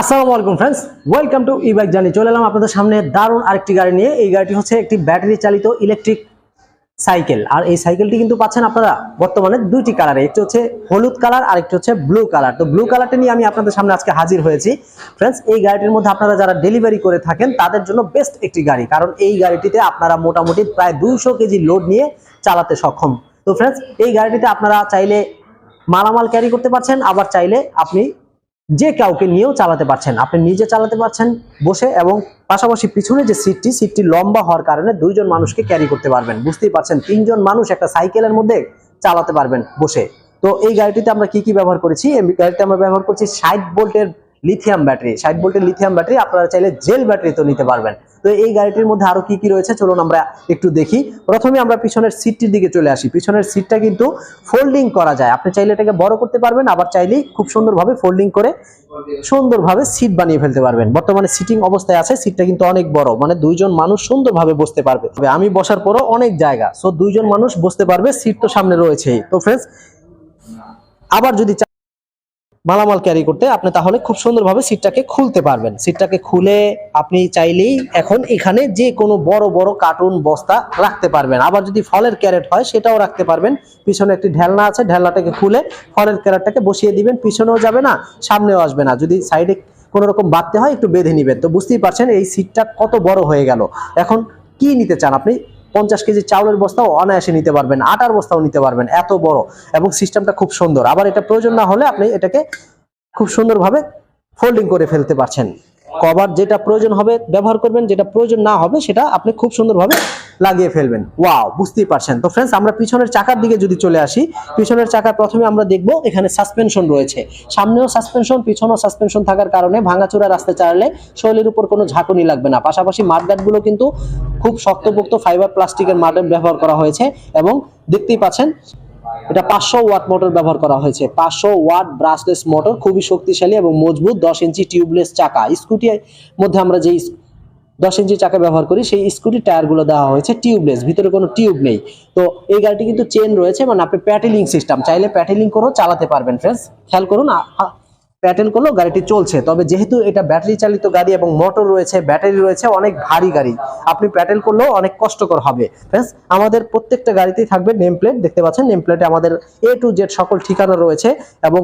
আসসালামু আলাইকুম friends welcome to e bike journey চলে এলাম আপনাদের সামনে দারুণ আরেকটি গাড়ি নিয়ে। এই গাড়িটি হচ্ছে একটি ব্যাটারি চালিত ইলেকট্রিক সাইকেল আর এই সাইকেলটি কিন্তু পাচ্ছেন আপনারা বর্তমানে দুইটি কালারে একটি হচ্ছে হলুদ কালার আর একটি হচ্ছে ব্লু কালার তো ব্লু কালারটা নিয়ে আমি আপনাদের সামনে আজকে হাজির হয়েছি। ফ্রেন্ডস এই গাড়িটির মধ্যে আপনারা যারা ডেলিভারি করে থাকেন, তাদের জন্য বেস্ট একটি গাড়ি। কারণ এই গাড়িটিতে আপনারা মোটামুটি প্রায় দুইশো কেজি লোড নিয়ে চালাতে সক্ষম। তো ফ্রেন্ডস এই গাড়িটিতে আপনারা চাইলে মালামাল ক্যারি করতে পারছেন, আবার চাইলে আপনি যে কাউকে নিয়েও চালাতে পারছেন। আপনি নিজে চালাতে পারছেন বসে এবং পাশাপাশি পিছনে যে সিটটি সিটটি লম্বা হওয়ার কারণে দুইজন মানুষকে ক্যারি করতে পারবেন। বুঝতেই পারছেন, তিনজন মানুষ একটা সাইকেলের মধ্যে চালাতে পারবেন বসে। তো এই গাড়িটিতে আমরা কি কি ব্যবহার করেছি? এই গাড়িতে আমরা ব্যবহার করছি ষাট ভোল্টের লিথিয়াম ব্যাটারি ষাট ভোল্টের লিথিয়াম ব্যাটারি আপনারা চাইলে জেল ব্যাটারি তো নিতে পারবেন। তো এই গাড়িটির মধ্যে আরও কি কি রয়েছে? চলুন আমরা একটু দেখি। প্রথমে আমরা পিছনের সিটটির দিকে চলে আসি। পিছনের সিটটা কিন্তু ফোল্ডিং করা যায়। আপনি চাইলে এটাকে বড় করতে পারবেন, আবার চাইলেই খুব সুন্দরভাবে ফোল্ডিং করে সুন্দরভাবে সিট বানিয়ে ফেলতে পারবেন। বর্তমানে সিটিং অবস্থায় আছে সিটটা কিন্তু অনেক বড়। মানে দুইজন মানুষ সুন্দরভাবে বসতে পারবে। তবে আমি বসার পরও অনেক জায়গা। সো দুইজন মানুষ বসতে পারবে সিট তো সামনে রয়েছেই। তো ফ্রেন্ডস আবার যদি মালামাল ক্যারি করতে আপনি তাহলে খুব সুন্দরভাবে সিটটাকে খুলতে পারবেন। সিটটাকে খুলে আপনি চাইলেই এখন এখানে যে কোনো বড় বড় কার্টুন বস্তা রাখতে পারবেন। আবার যদি ফলের ক্যারেট হয়, সেটাও রাখতে পারবেন। পিছনে একটি ঢেলনা আছে ঢেলনাটাকে খুলে ফলের ক্যারেটটাকে বসিয়ে দিবেন, পিছনেও যাবে না, সামনেও আসবে না। যদি সাইডে কোনো রকম বাঁধতে হয়, একটু বেঁধে নিবেন। তো বুঝতেই পারছেন, এই সিটটা কত বড় হয়ে গেল। এখন কি নিতে চান আপনি? পঞ্চাশ কেজি চাউলের বস্তাও অনায়াসে নিতে পারবেন, আটার বস্তাও নিতে পারবেন, এত বড়। এবং সিস্টেমটা খুব সুন্দর। আবার এটা প্রয়োজন না হলে আপনি এটাকে খুব সুন্দরভাবে ফোল্ডিং করে ফেলতে পারছেন। কভার যেটা প্রয়োজন হবে, ব্যবহার করবেন, যেটা প্রয়োজন না হবে, সেটা আপনি খুব সুন্দরভাবে লাগিয়ে ফেলবেন। ওয়াও বুঝতেই পারছেন। তো ফ্রেন্ডস আমরা পিছনের চাকার দিকে যদি চলে আসি, পিছনের চাকা প্রথমে আমরা দেখব এখানে সাসপেনশন রয়েছে। সামনেও সাসপেনশন পিছনেও সাসপেনশন থাকার কারণে ভাঙাচোরা রাস্তায় চালালে শরীরের উপর কোনো ঝাঁকুনি লাগবে না। পাশাপাশি মাঠগাটগুলো কিন্তু খুব শক্তপোক্ত ফাইবার প্লাস্টিকের মাঠের ব্যবহার করা হয়েছে এবং দেখতেই পাচ্ছেন, এটা পাঁচশো ওয়াট মোটর ব্যবহার করা হয়েছে। পাঁচশো ওয়াট ব্রাশলেস মোটর খুবই শক্তিশালী এবং মজবুত দশ ইঞ্চি টিউবলেস চাকা। স্কুটির মধ্যে আমরা যেই দশ ইঞ্চি চাকা ব্যবহার করি, সেই স্কুটির টায়ারগুলো দেওয়া হয়েছে টিউবলেস ভিতরে কোনো টিউব নেই। তো এই গাড়িটি কিন্তু চেন রয়েছে মানে আপনি প্যাটেলিং সিস্টেম চাইলে প্যাটেলিং করেও চালাতে পারবেন ফ্রেন্ডস খেয়াল করুন প্যাটেল করলেও গাড়িটি চলছে, তবে যেহেতু এটা ব্যাটারি চালিত গাড়ি এবং মোটর রয়েছে ব্যাটারি রয়েছে, অনেক ভারী গাড়ি, আপনি প্যাটেল করলেও অনেক কষ্টকর হবে। ফ্রেন্ডস আমাদের প্রত্যেকটা গাড়িতেই থাকবে নেম প্লেট দেখতে পাচ্ছেন নেম প্লেটে আমাদের এ টু জেড সকল ঠিকানা রয়েছে এবং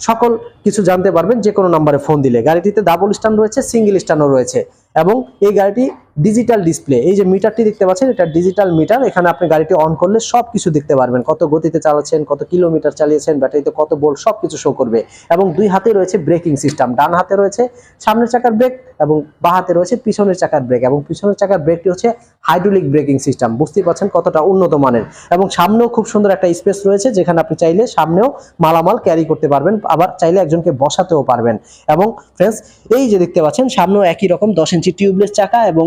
সকল কিছু জানতে পারবেন যে কোনো নাম্বারে ফোন দিলে। গাড়িটিতে ডাবল স্ট্যান্ড রয়েছে সিঙ্গেল স্ট্যান্ডও রয়েছে। এবং এই গাড়িটি ডিজিটাল ডিসপ্লে এই যে মিটারটি দেখতে পাচ্ছেন, এটা ডিজিটাল মিটার এখানে আপনি গাড়িটি অন করলে সব কিছু দেখতে পারবেন। কত গতিতে চালাচ্ছেন, কত কিলোমিটার চালিয়েছেন, ব্যাটারিতে কত বোল্ট সব কিছু শো করবে। এবং দুই হাতে রয়েছে ব্রেকিং সিস্টেম ডান হাতে রয়েছে সামনের চাকার ব্রেক এবং বাঁ হাতে রয়েছে পিছনের চাকার ব্রেক এবং পিছনের চাকার ব্রেকটি হচ্ছে হাইড্রোলিক ব্রেকিং সিস্টেম বুঝতেই পারছেন কতটা উন্নত মানের। এবং সামনেও খুব সুন্দর একটা স্পেস রয়েছে, যেখানে আপনি চাইলে সামনেও মালামাল ক্যারি করতে পারবেন, আবার চাইলে একজনকে বসাতেও পারবেন। এবং ফ্রেন্ডস এই যে দেখতে পাচ্ছেন, সামনেও একই রকম দশ ইঞ্চি টিউবলেস চাকা এবং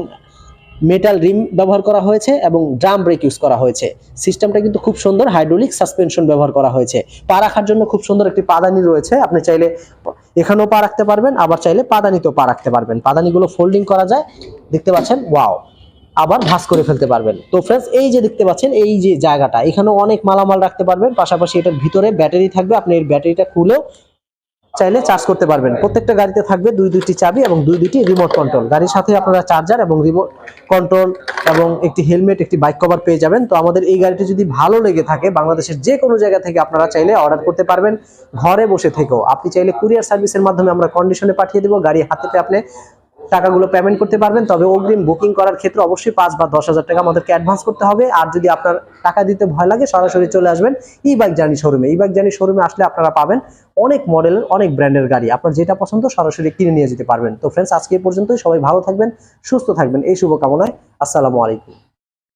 মেটাল রিম ব্যবহার করা হয়েছে এবং ড্রাম ব্রেক ইউজ করা হয়েছে। সিস্টেমটা কিন্তু খুব সুন্দর হাইড্রোলিক সাসপেনশন ব্যবহার করা হয়েছে। পা রাখার জন্য খুব সুন্দর একটি পাদানি রয়েছে, আপনি চাইলে এখানেও পা রাখতে পারবেন, আবার চাইলে পাদানিতেও পা রাখতে পারবেন। পাদানিগুলো ফোল্ডিং করা যায়, দেখতে পাচ্ছেন? ওয়াও আবার ভাঁজ করে ফেলতে পারবেন। তো ফ্রেন্ডস এই যে দেখতে পাচ্ছেন, এই যে জায়গাটা, এখানেও অনেক মালামাল রাখতে পারবেন, পাশাপাশি এটার ভিতরে ব্যাটারি থাকবে, আপনি এই ব্যাটারিটা খুলেও চাইলে চার্জ করতে পারবেন। প্রত্যেকটা গাড়িতে থাকবে দুই দুইটি চাবি এবং দুই দুইটি রিমোট কন্ট্রোল গাড়ির সাথে আপনারা চার্জার এবং রিমোট কন্ট্রোল এবং একটি হেলমেট একটি বাইক কভার পেয়ে যাবেন। তো আমাদের এই গাড়িটি যদি ভালো লেগে থাকে, বাংলাদেশের যে কোনো জায়গা থেকে আপনারা চাইলে অর্ডার করতে পারবেন। ঘরে বসে থেকেও। আপনি চাইলে কুরিয়ার সার্ভিসের মাধ্যমে আমরা কন্ডিশনে পাঠিয়ে দেবো। গাড়ি হাতে পেয়ে আপনি টাকাগুলো পেমেন্ট করতে পারবেন। তবে অগ্রিম বুকিং করার ক্ষেত্রে অবশ্যই পাঁচ বা দশ হাজার টাকা আমাদেরকে অ্যাডভান্স করতে হবে। আর যদি আপনার টাকা দিতে ভয় লাগে, সরাসরি চলে আসবেন ই বাইক জার্নি শোরুমে ই বাইক জার্নি শোরুমে আসলে আপনারা পাবেন অনেক মডেলের অনেক ব্র্যান্ডের গাড়ি। আপনার যেটা পছন্দ, সরাসরি কিনে নিয়ে যেতে পারবেন। তো ফ্রেন্ডস আজকে পর্যন্তই। সবাই ভালো থাকবেন, সুস্থ থাকবেন। এই শুভকামনায়, আসসালামু আলাইকুম।